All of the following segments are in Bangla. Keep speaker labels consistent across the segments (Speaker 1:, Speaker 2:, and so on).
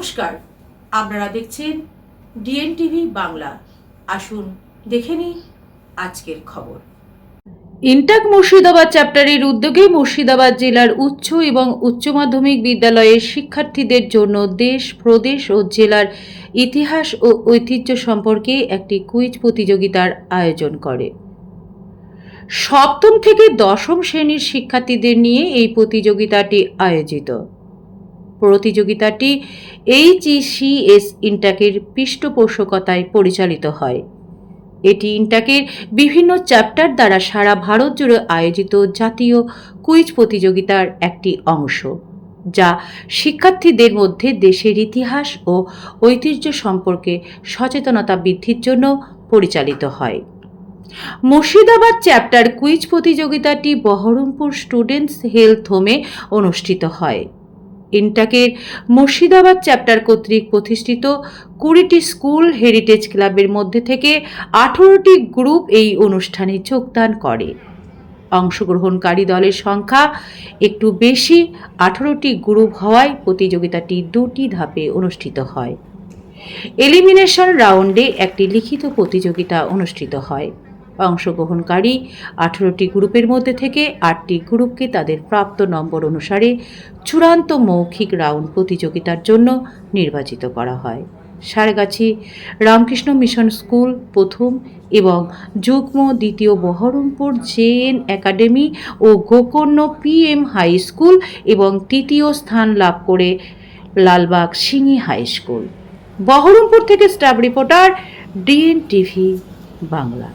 Speaker 1: নমস্কার, আপনারা দেখছেন ডিএন টিভি বাংলা। আসুন, দেখে নিন আজকের খবর। ইন্টাক মুর্শিদাবাদ চ্যাপ্টারের উদ্যোগে মুর্শিদাবাদ জেলার উচ্চ এবং উচ্চ মাধ্যমিক বিদ্যালয়ের শিক্ষার্থীদের জন্য দেশ, প্রদেশ ও জেলার ইতিহাস ও ঐতিহ্য সম্পর্কে একটি কুইজ প্রতিযোগিতার আয়োজন করে। সপ্তম থেকে দশম শ্রেণির শিক্ষার্থীদের নিয়ে এই প্রতিযোগিতাটি আয়োজিত। প্রতিযোগিতাটি এইচইসিএস ইন্টাকের পৃষ্ঠপোষকতায় পরিচালিত হয়। এটি ইন্টাকের বিভিন্ন চ্যাপ্টার দ্বারা সারা ভারত জুড়ে আয়োজিত জাতীয় কুইজ প্রতিযোগিতার একটি অংশ, যা শিক্ষার্থীদের মধ্যে দেশের ইতিহাস ও ঐতিহ্য সম্পর্কে সচেতনতা বৃদ্ধির জন্য পরিচালিত হয়। মুর্শিদাবাদ চ্যাপ্টার কুইজ প্রতিযোগিতাটি বহরমপুর স্টুডেন্টস হেলথ হোমে অনুষ্ঠিত হয়। ইন্টাকের মুর্শিদাবাদ চ্যাপ্টার কর্তৃক প্রতিষ্ঠিত কুড়িটি স্কুল হেরিটেজ ক্লাবের মধ্যে থেকে আঠেরোটি গ্রুপ এই অনুষ্ঠানে যোগদান করে। অংশগ্রহণকারী দলের সংখ্যা একটু বেশি, আঠেরোটি গ্রুপ হওয়ায় প্রতিযোগিতাটি দুটি ধাপে অনুষ্ঠিত হয়। এলিমিনেশন রাউন্ডে একটি লিখিত প্রতিযোগিতা অনুষ্ঠিত হয়। অংশগ্রহণকারী। আঠেরোটি গ্রুপের মধ্যে থেকে আটটি গ্রুপকে তাদের প্রাপ্ত নম্বর অনুসারে চূড়ান্ত মৌখিক রাউন্ড প্রতিযোগিতার জন্য নির্বাচিত করা হয়। সারগাছি রামকৃষ্ণ মিশন স্কুল প্রথম এবং যুগ্ম দ্বিতীয় বহরমপুর জেএন একাডেমি ও গোকর্ণ পিএম হাই স্কুল এবং তৃতীয় স্থান লাভ করে লালবাগ সিঙি হাই স্কুল। বহরমপুর থেকে staff reporter DN TV Bangla.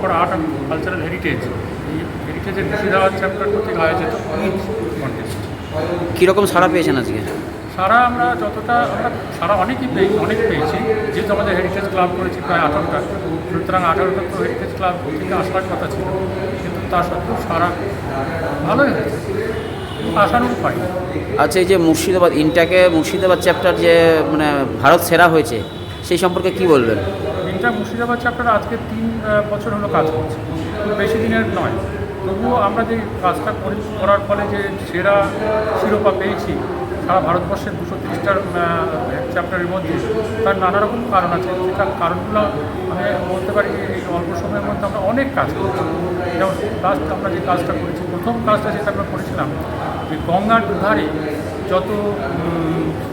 Speaker 2: For art and cultural heritage এই হেরিটেজের মুর্শিদাবাদ চ্যাপ্টার কর্তৃক আয়োজিত কুইজ কন্টেস্ট
Speaker 3: কীরকম সাড়া পেয়েছেন আজকে?
Speaker 2: সারা আমরা যতটা আমরা সারা অনেকই পেয়ে অনেক পেয়েছি। যেহেতু আমাদের হেরিটেজ ক্লাব করেছি প্রায় আঠারোটা সুতরাং আঠারোটা তো হেরিটেজ ক্লাব থেকে আসার কথা ছিল। কিন্তু তা সত্ত্বেও সারা ভালোই হয়েছে। আশানুরূপ হয়।
Speaker 3: আচ্ছা এই যে মুর্শিদাবাদ ইনটাকে মুর্শিদাবাদ চ্যাপ্টার যে মানে ভারত সেরা হয়েছে সেই সম্পর্কে কি বলবেন?
Speaker 2: তিনটা মুর্শিদাবাদ চ্যাপ্টার আজকে তিন বছর হলো কাজ করছে। বেশি দিনের নয়। তবুও আমরা যে কাজটা করি করার ফলে যে সেরা শিরোপা পেয়েছি, সারা ভারতবর্ষের দুশো তিরিশটার চ্যাপ্টারের মধ্যে, তার নানা রকম কারণ আছে। সেটার কারণগুলো আমি বলতে পারি যে এই অল্প সময়ের মধ্যে আমরা অনেক কাজ করছি যেমন লাস্ট আমরা যে কাজটা করেছি, প্রথম কাজটা যেটা আমরা করেছিলাম, যে গঙ্গার দুধারে যত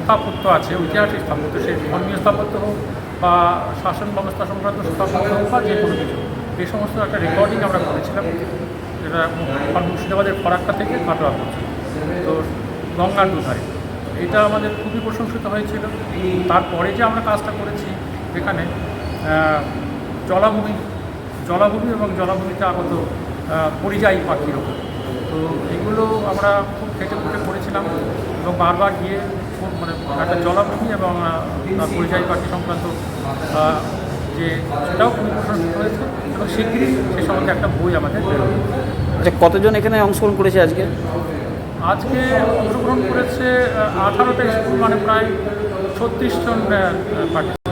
Speaker 2: স্থাপত্য আছে, ঐতিহাসিক স্থাপত্য, সে ধর্মীয় স্থাপত্য হোক বা শাসন ব্যবস্থা সংক্রান্ত স্থাপত্য হোক বা যে কোনো কিছু এই সমস্ত একটা রেকর্ডিং আমরা করেছিলাম। যেটা মুর্শিদাবাদের ফরাক্কা থেকে কাটোয়া পর্যন্ত। তো গঙ্গার দুধারে। এটা আমাদের খুবই প্রশংসিত হয়েছিল। তারপরে যে আমরা কাজটা করেছি এখানে জলাভূমি জলাভূমি এবং জলাভূমিতে আগত পরিযায়ী পাখির ওপর। তো এগুলো আমরা খুব খেটে খুঁটে করেছিলাম এবং বারবার গিয়ে খুব মানে একটা জলাভূমি এবং পরিযায়ী পাখি সংক্রান্ত যে সেটাও প্রশংসিত হয়েছে এবং শীঘ্রই সে সম্বন্ধে একটা বই আমাদের
Speaker 3: আচ্ছা কতজন এখানে অংশগ্রহণ করেছে আজকে?
Speaker 2: আজকে অংশগ্রহণ করেছে আঠারোটা স্কুল মানে প্রায় ছত্রিশ জন পার্টি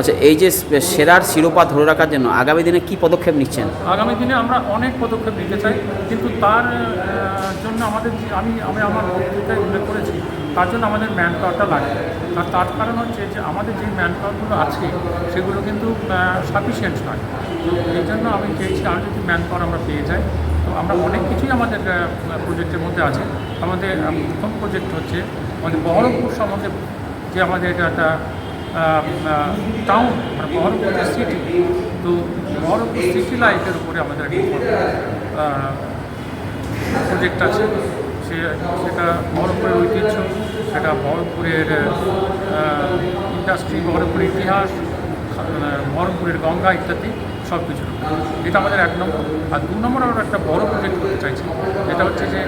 Speaker 3: আচ্ছা এই যে সেরার শিরোপা ধরে রাখার জন্য আগামী দিনে কি পদক্ষেপ নিচ্ছেন?
Speaker 2: আগামী দিনে আমরা অনেক পদক্ষেপ নিতে চাই, কিন্তু তার জন্য আমাদের আমি আমি আমার বক্তৃতায় উল্লেখ করেছি, তার জন্য আমাদের ম্যান পাওয়ারটা লাগে। আর তার কারণ হচ্ছে যে আমাদের যে ম্যান পাওয়ারগুলো আছে, সেগুলো কিন্তু সাফিসিয়েন্ট নয়। এই জন্য আমি চেয়েছি আর যদি ম্যান পাওয়ার আমরা পেয়ে যাই, তো আমরা অনেক কিছুই আমাদের প্রজেক্টের মধ্যে আছে। আমাদের প্রথম প্রজেক্ট হচ্ছে আমাদের বহরমপুর সম্বন্ধে যে আমাদের একটা টাউন মানে বহরমপুর সিটি তো বহরমপুর সিটি লাইফের উপরে আমাদের একটা প্রজেক্ট আছে। সে, সেটা বহরমপুরের ঐতিহ্য, সেটা বহরমপুরের ইন্ডাস্ট্রি বহরমপুরের ইতিহাস বহরমপুরের গঙ্গা ইত্যাদি, সব কিছু এটা আমাদের এক নম্বর। আর দু নম্বর আমরা একটা বড় প্রজেক্ট করতে চাইছি, যেটা হচ্ছে যে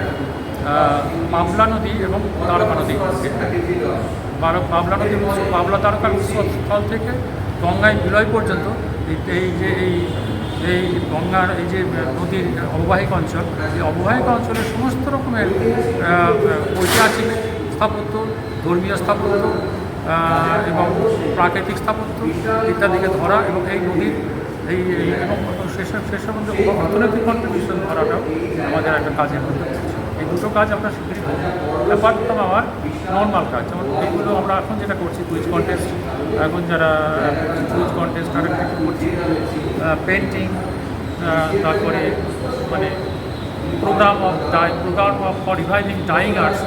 Speaker 2: পাবলা নদী এবং তারকা নদী। পাবলা নদী পাবলা তারকার উৎসস্থল থেকে গঙ্গায় বিলয় পর্যন্ত এই- যে এই এই গঙ্গার এই যে নদীর অববাহিক অঞ্চল, এই অববাহিক অঞ্চলের সমস্ত রকমের ঐতিহাসিক স্থাপত্য, ধর্মীয় স্থাপত্য এবং প্রাকৃতিক স্থাপত্য ইত্যাদিকে ধরা এবং এই নদীর এই এবং সেসব সেসব অর্থনৈতিক কন্ট্রিবিউশন ধরাটাও আমাদের একটা কাজের মধ্যে। দুটো কাজ আমরা করব অ্যাপার্ট ফ্রম আমার নর্মাল কাজ, যেমন এইগুলো আমরা এখন যেটা করছি কুইজ কন্টেস্ট এখন যারা কুইজ কন্টেস্ট তারা কিছু করছি। পেন্টিং তারপরে মানে program of die program of for reviving dying arts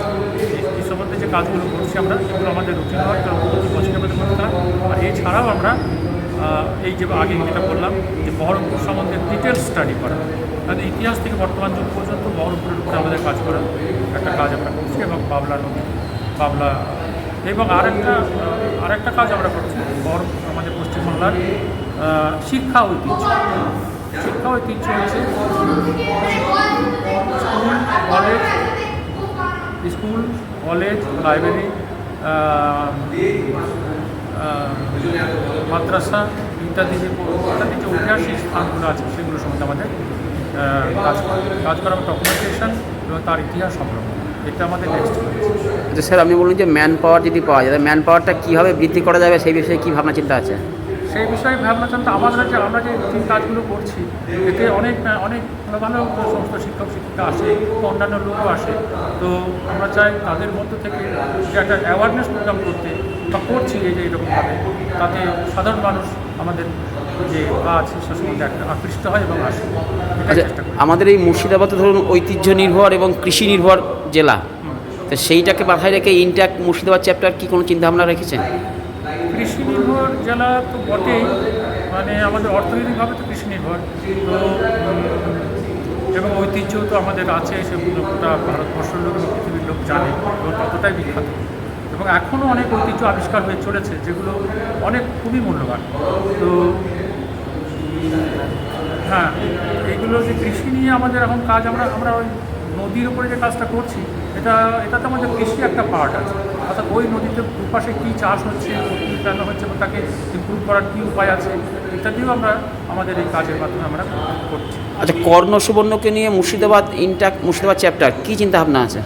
Speaker 2: এই সম্বন্ধে যে কাজগুলো করছি আমরা সেগুলো আমাদের রুটিন হয়, কারণ প্রতি বছরের মধ্যে করতে আর এছাড়াও আমরা এই যে আগে যেটা বললাম, যে বহরমপুর সম্বন্ধে ডিটেলস স্টাডি করা। মানে ইতিহাস থেকে বর্তমান যুগ পর্যন্ত বহরমপুরের উপরে আমাদের কাজ করা একটা কাজ আমরা করছি এবং বাবলা নদী, বাবলা এবং আরেকটা আরেকটা কাজ আমরা করছি বহরমপুর আমাদের পশ্চিমবাংলার শিক্ষা ঐতিহ্য। শিক্ষা ঐতিহ্য হচ্ছে school, college school, college, library মাদ্রাসা ইত্যাদি যে ইত্যাদি যে ঐতিহাসিক স্থানগুলো আছে সেগুলো সম্বন্ধে আমাদের কাজ করা কাজ করা ডকুমেন্টেশন এবং তার ইতিহাস সংগ্রহ। এটা আমাদের নেক্সট
Speaker 3: আচ্ছা স্যার আপনি বলুন যে ম্যান পাওয়ার যদি পাওয়া যায় ম্যান পাওয়ারটা কীভাবে বৃদ্ধি করা যাবে সেই বিষয়ে কী ভাবনা চিন্তা আছে?
Speaker 2: সেই বিষয়ে ভাবনা চিন্তা আমাদের যে আমরা যে যে কাজগুলো করছি এতে অনেক অনেক ভালো ভালো সমস্ত শিক্ষক শিক্ষিকা আসে অন্যান্য লোকও আসে। তো আমরা চাই তাদের মধ্য থেকে যে একটা অ্যাওয়ারনেস প্রোগ্রাম করতে বা করছি এই যে এরকমভাবে তাতে সাধারণ মানুষ আমাদের যে কাজ সে সম্বন্ধে একটা আকৃষ্ট হয় এবং আসে।
Speaker 3: আচ্ছা আমাদের এই মুর্শিদাবাদ ধরুন ঐতিহ্য নির্ভর এবং কৃষি নির্ভর জেলা। তো সেইটাকে মাথায় রেখে ইন্ট্যাক মুর্শিদাবাদ চ্যাপ্টার কি কোনো চিন্তাভাবনা রেখেছেন?
Speaker 2: কৃষি নির্ভর জেলা তো বটেই মানে আমাদের অর্থনৈতিকভাবে তো কৃষি নির্ভর। তো এবং ঐতিহ্য তো আমাদের আছে সেগুলো গোটা ভারতবর্ষের লোক এবং পৃথিবীর লোক জানে এবং ততটাই বিখ্যাত। এবং এখনও অনেক ঐতিহ্য আবিষ্কার হয়ে চলেছে, যেগুলো অনেক খুবই মূল্যবান। তো হ্যাঁ এইগুলো যে কৃষি নিয়ে আমাদের এখন কাজ, আমরা আমরা ওই নদীর উপরে যে কাজটা করছি, এটা, এটাতে আমাদের কৃষি একটা পার্ট আছে। অর্থাৎ ওই নদীতে দুপাশে কী চাষ হচ্ছে কী কেন হচ্ছে এবং তাকে ইম্প্রুভ করার কী উপায় আছে, ইত্যাদিও আমরা আমাদের এই কাজের মাধ্যমে আমরা করছি।
Speaker 3: আচ্ছা কর্ণ সুবর্ণকে নিয়ে মুর্শিদাবাদ ইন্ট্যাক মুর্শিদাবাদ চ্যাপ্টার কী চিন্তাভাবনা আছে?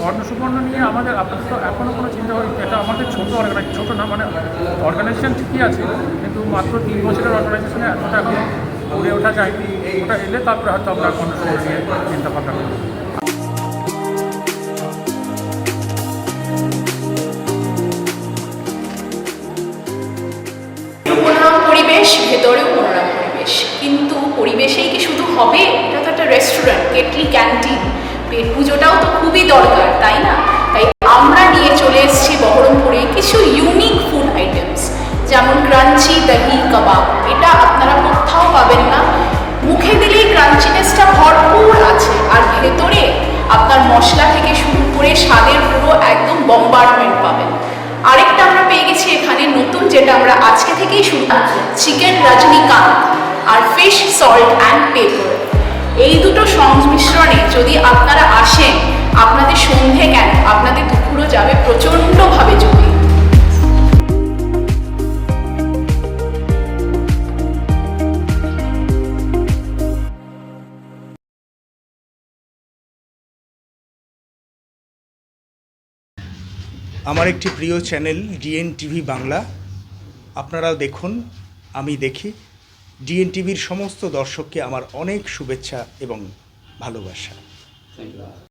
Speaker 2: কর্ণ সুবর্ণ নিয়ে আমাদের আপাতত এখনও কোনো চিন্তা হয় এটা আমাদের ছোটো অর্গানাইজ ছোটো না মানে অর্গানাইজেশন ঠিকই আছে, কিন্তু মাত্র তিন বছরের অর্গানাইজেশনে এতটা এখনও গড়ে ওঠা যায়নি। ওটা এলে তারপরে হয়তো আমরা কর্ণ সুবর্ণ নিয়ে চিন্তা ভাবনা
Speaker 4: মনোরম পরিবেশ পরিবেশ। কিন্তু পরিবেশেই কি শুধু হবে? এটা তো একটা রেস্টুরেন্ট কেটলি ক্যান্টিন পেট পুজোটাও তো খুবই দরকার, তাই না? তাই আমরা নিয়ে চলে এসেছি বহরমপুরে কিছু ইউনিক ফুড আইটেমস যেমন ক্রাঞ্চি দহি কাবাব এটা আপনারা কোথাও পাবেন না। মুখে দিলেই ক্রাঞ্চিনেসটা ভরপুর আছে। আর ভেতরে আপনার মশলা থেকে শুরু করে স্বাদের পুরো একদম বম্বার্ডমেন্ট পাবেন। আরেকটা আমরা পেয়ে গেছি এখানে নতুন, যেটা আমরা আজকে থেকেই শুরু চিকেন রজনীকান্ত আর ফিশ সল্ট অ্যান্ড পেপার এই দুটো সংমিশ্রণে যদি আপনারা আসেন, আপনাদের সন্ধে কেন? আপনাদের দুপুরও যাবে প্রচণ্ডভাবে জমে
Speaker 5: আমার একটি প্রিয় চ্যানেল ডিএন টিভি বাংলা। আপনারাও দেখুন, আমি দেখি। ডিএন টিভির সমস্ত দর্শককে আমার অনেক শুভেচ্ছা এবং ভালোবাসা।